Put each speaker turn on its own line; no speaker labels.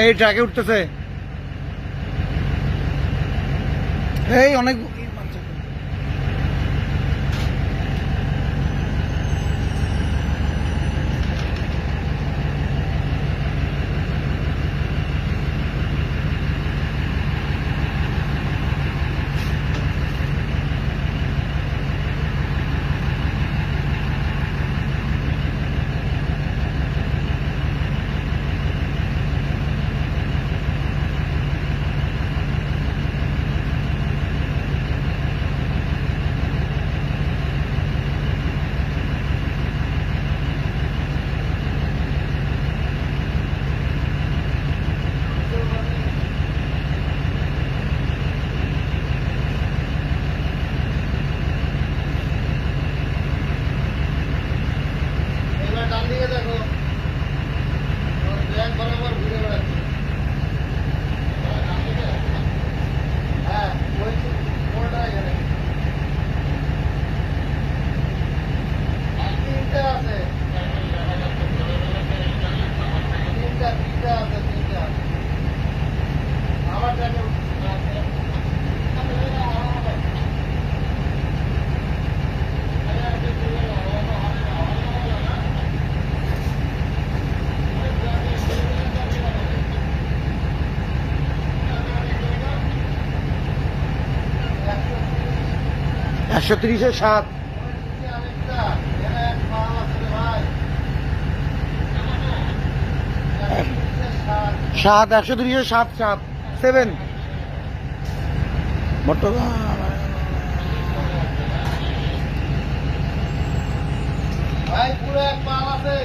এই ট্রাকে উঠতেছে। এই অনেক একশো তিরিশের
সাত।
সাত একশো তিরিশের সাত সাত। সেভেন। মোটর
ভাই পুরো এক মাল আছে।